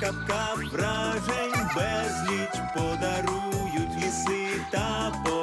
капка вражень безліч подарують ліси та по...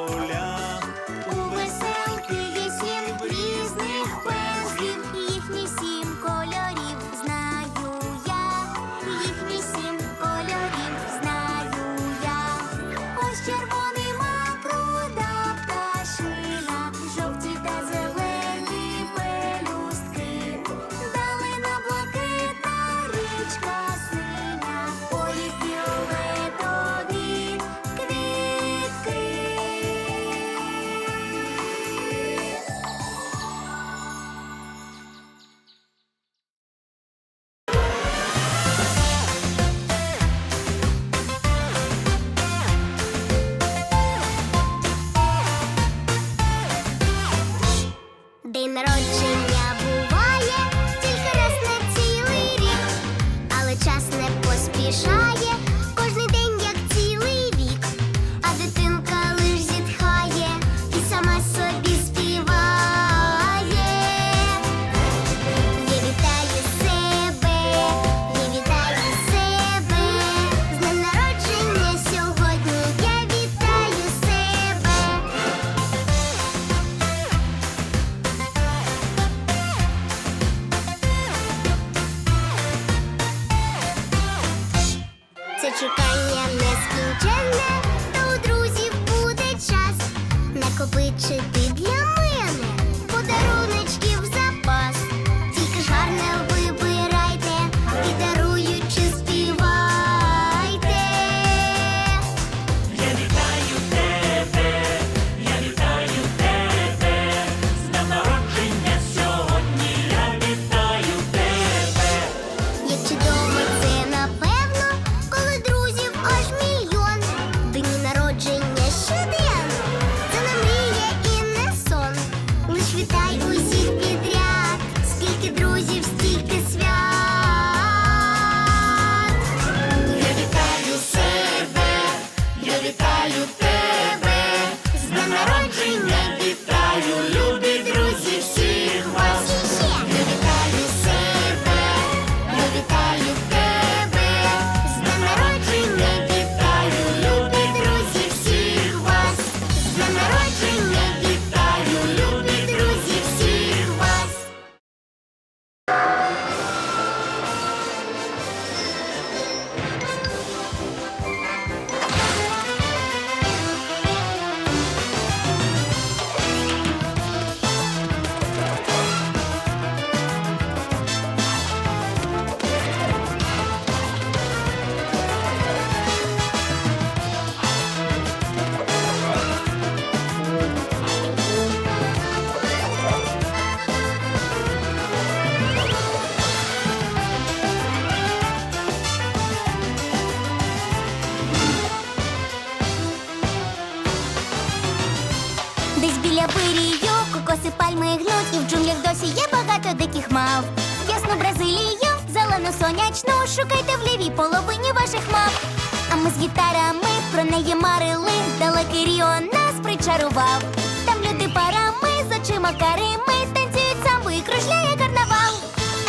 прекрасну Бразилію, зелену сонячну шукайте в лівій половині ваших мав. А ми з гітарами про неї марили, далекий Ріо нас причарував. Там люди парами з очима карими танцюють самбу і кружляє карнавал.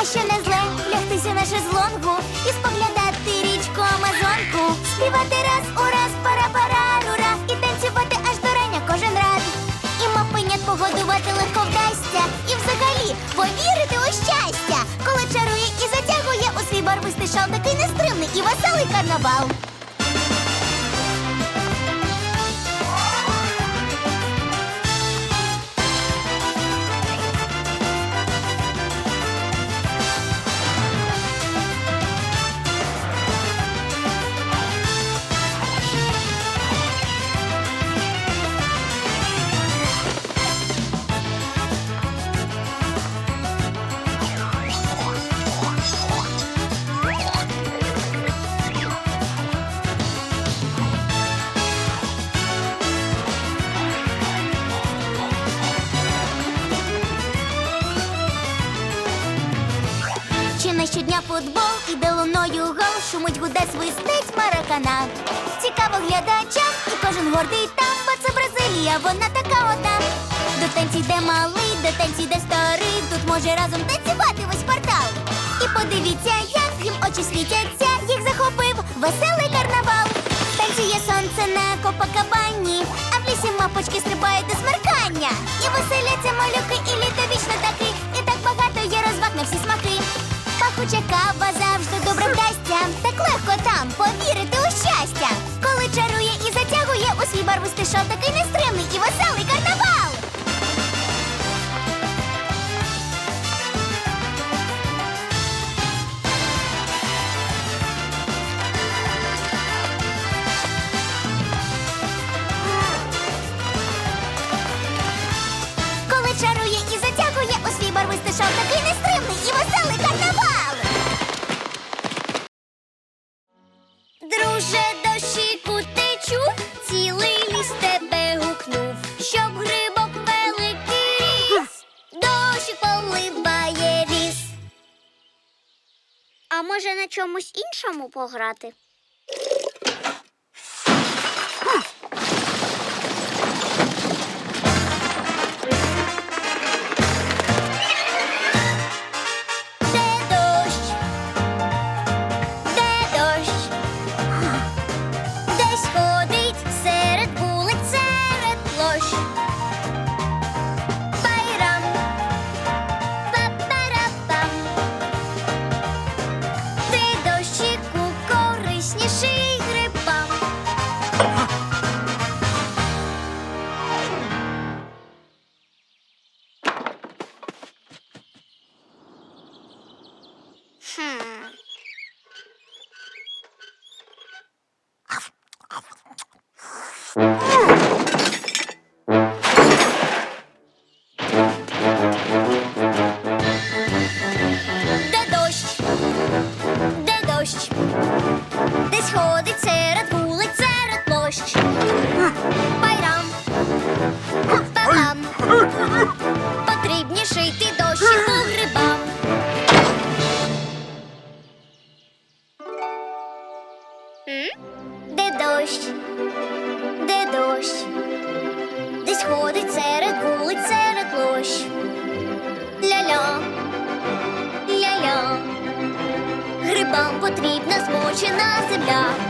А ще не зле лягтися на шезлонгу і споглядати річку Амазонку, співати. Вийшов такий нестримний і веселий карнавал. Шумить гуде свистить маракана. Цікаво глядачам, і кожен гордий там, бо це Бразилія, вона така одна. До танці йде малий, до танці йде старий, тут може разом танцювати весь квартал. І подивіться, як їм очі світяться, їх захопив веселий карнавал. Танцює сонце на Копакабані, а в лісі мапочки стрибають до смеркання. І веселяться малюки, і літо вічно таки, і так багато є розваг на всі смаки. Пахуча кава завжди затягує у свій барвистий шов такий нестримний і веселий карнавал. Пограти? Потрібніший ти дощику грибам. М? Де дощ? Де дощ? Десь ходить серед вулиць, серед площ. Ля-ля, ля-ля. Грибам потрібна змочена земля.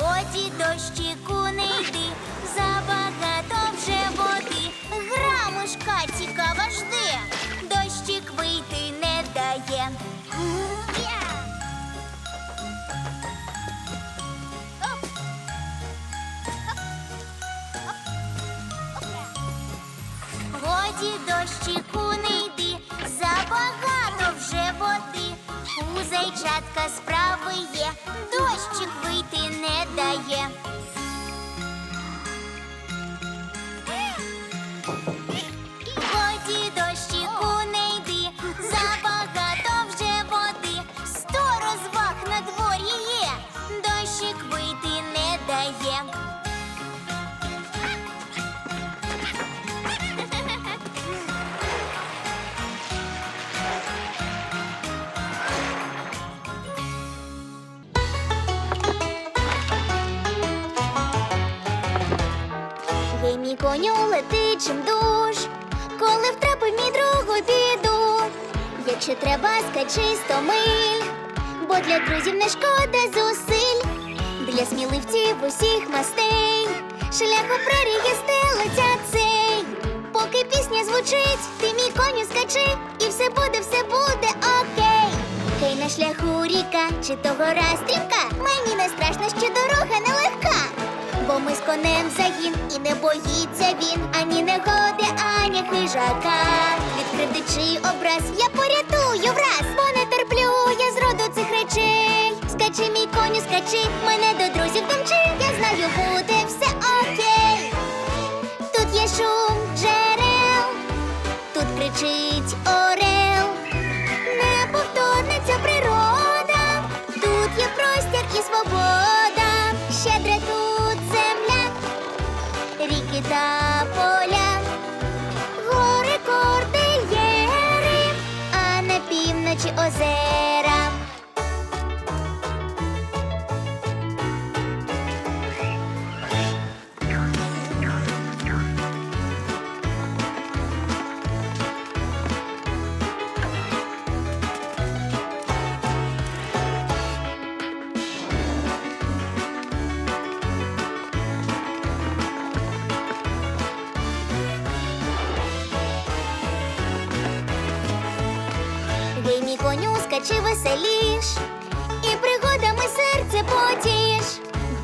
Годі дощику не йди, забагато вже води, грамушка цікава жди, дощик вийти не дає. Годі дощику не йди, забагато вже води. У зайчатка справи є, дощик вийти коню лети чим душ, коли втрапив мій друг у біду. Якщо треба, скачи сто миль, бо для друзів не шкода зусиль, для сміливців усіх мастей, шлях у прерії стелиться цей. Поки пісня звучить, ти мій коню скачи, і все буде, все буде окей. Хей на шляху ріка, чи то гора стрімка, мені не страшно, що дорога нелегка. Ми з конем загін і не боїться він ані негоди, ані хижака. Відкрив дичий образ, я порятую враз, бо не терплю я зроду цих речей. Скачи, мій коню, скачи, мене до друзів домчи. Я знаю, буде все окей. Тут є шум джерел, тут кричить орел. Неповторна ця природа, тут є простір і свобода,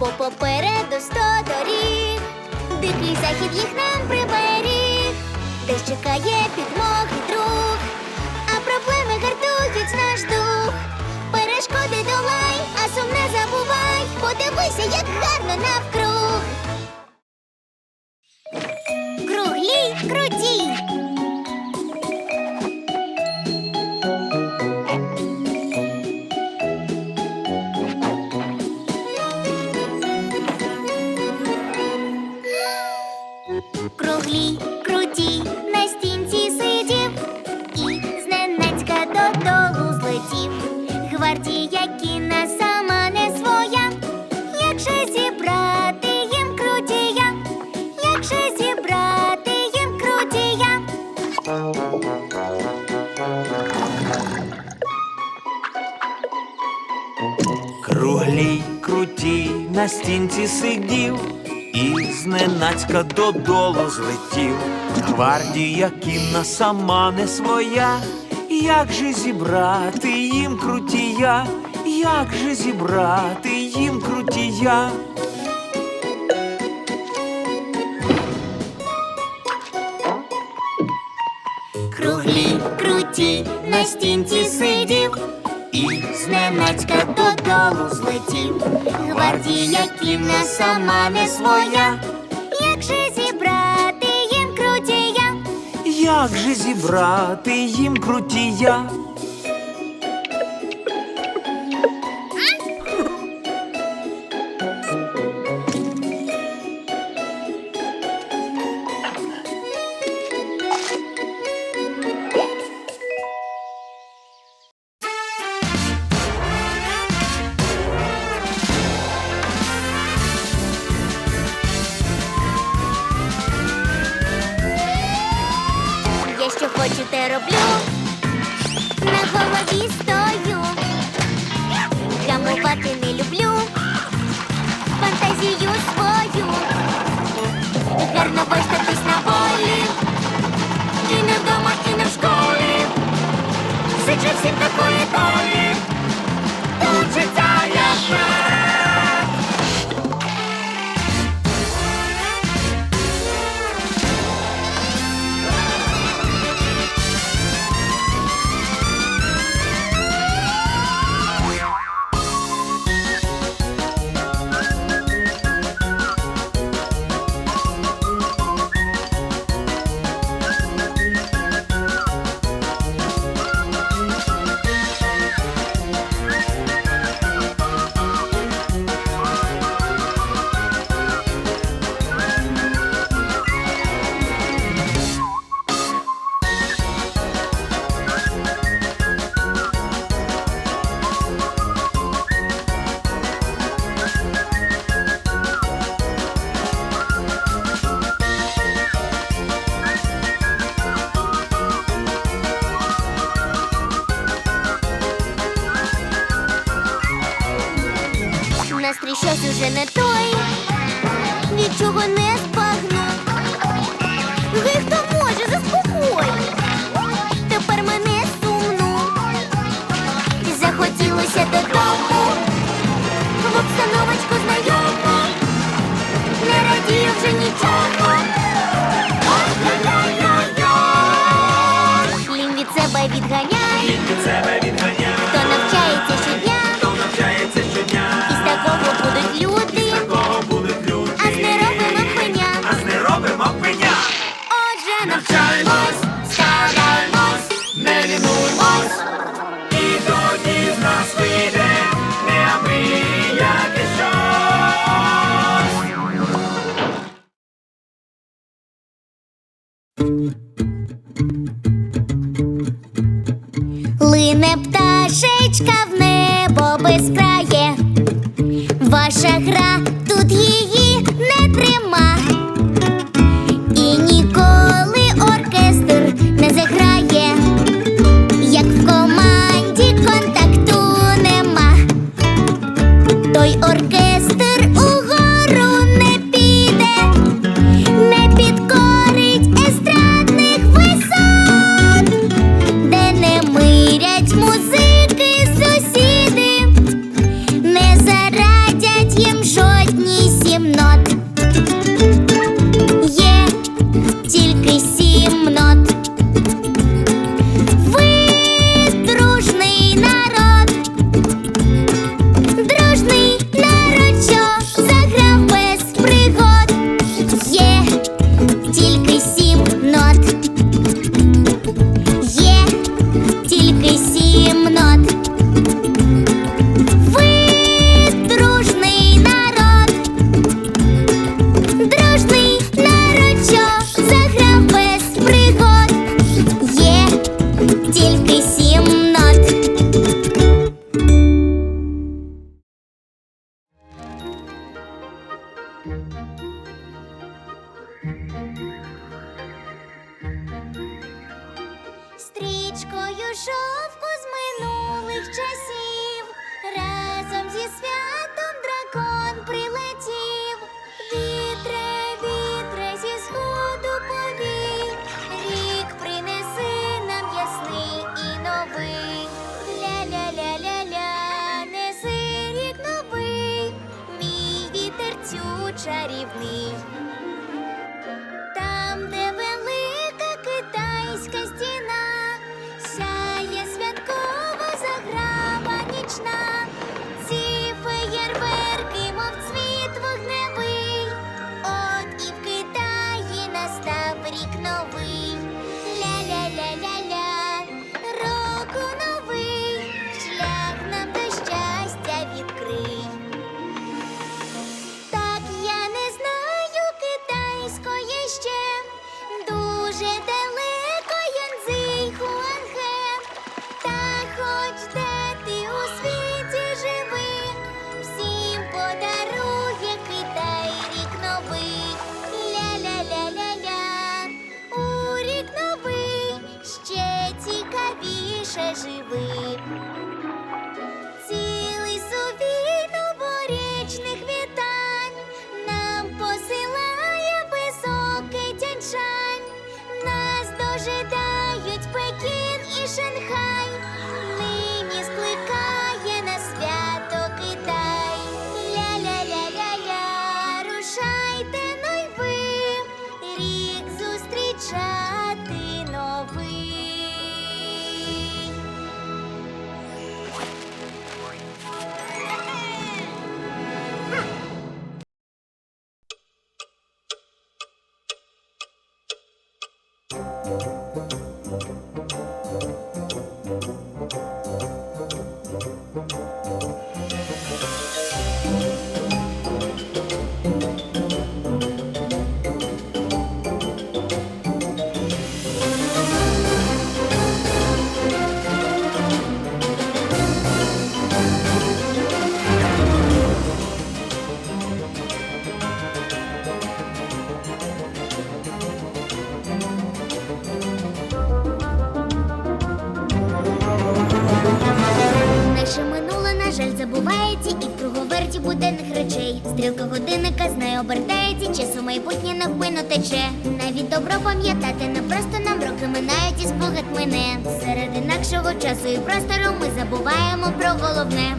бо попереду сто доріг, дикий захід їх нам приберіг, де чекає підмоги друг, а проблеми гартують наш дух. Перешкоди долай, а сум не забувай, подивися, як гарно навкруг. Круглі круті. На стінці сидів і зненацька додолу злетів. Гвардія кінна сама не своя. Як же зібрати їм крутія? Як же зібрати їм крутія? Круглі, круті, на стінці сидів зненацька додолу злетів. Гвардія кінна сама не своя. Як же зібрати їм крутія? Як же зібрати їм крутія? seven. І в круговерті буденних речей. Стрілка годинника з нею обертається, часу майбутнє навмино тече. Навіть добро пам'ятати не просто нам роки минають і спогад мине. Серед інакшого часу і простору ми забуваємо про головне.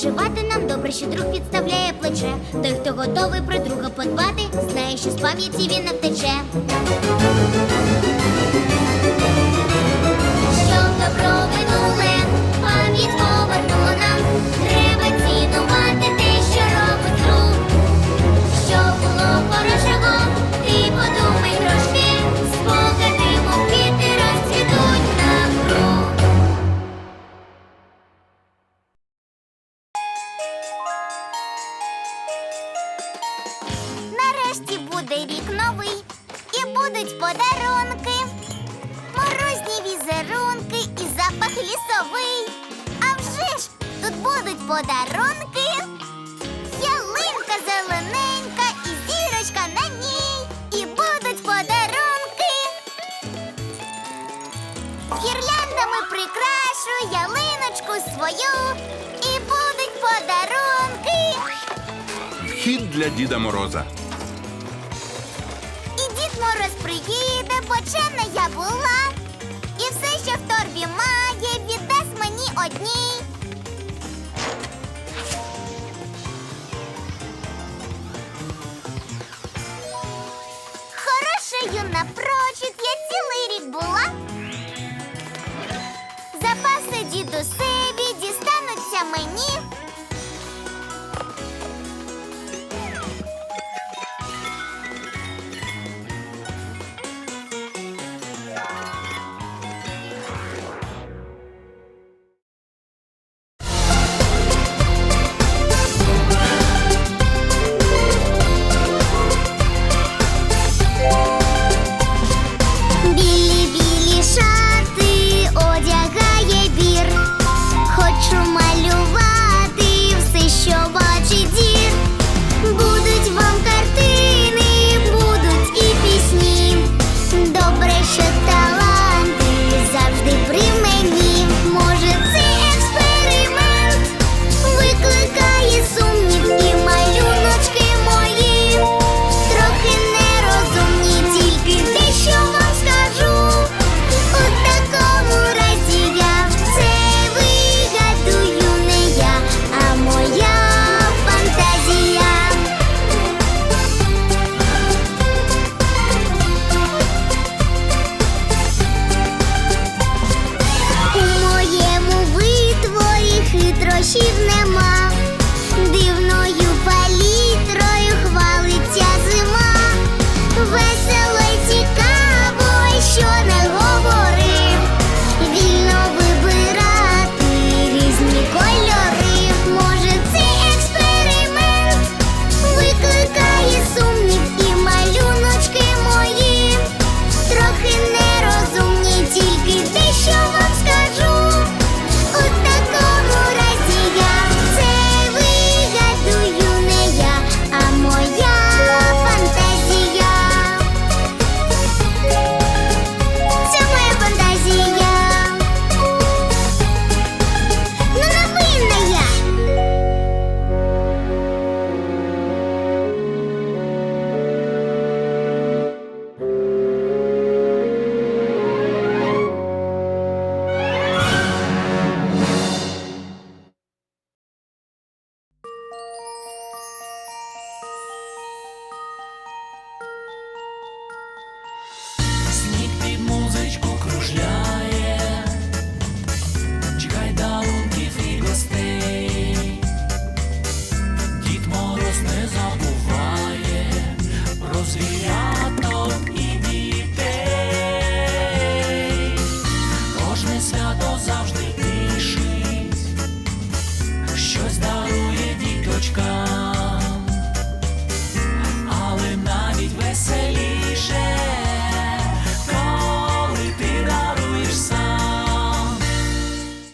Переживати нам добре, що друг підставляє плече. Той, хто готовий про друга подбати, знає, що з пам'яті він не втече. Подарунки. Ялинка зелененька і зірочка на ній. І будуть подарунки. Гірляндами прикрашу ялиночку свою. І будуть подарунки. Вхід для Діда Мороза. І Дід Мороз приїде, бо чемна я була. І все, що в торбі має, віддасть мені одній. Я цілий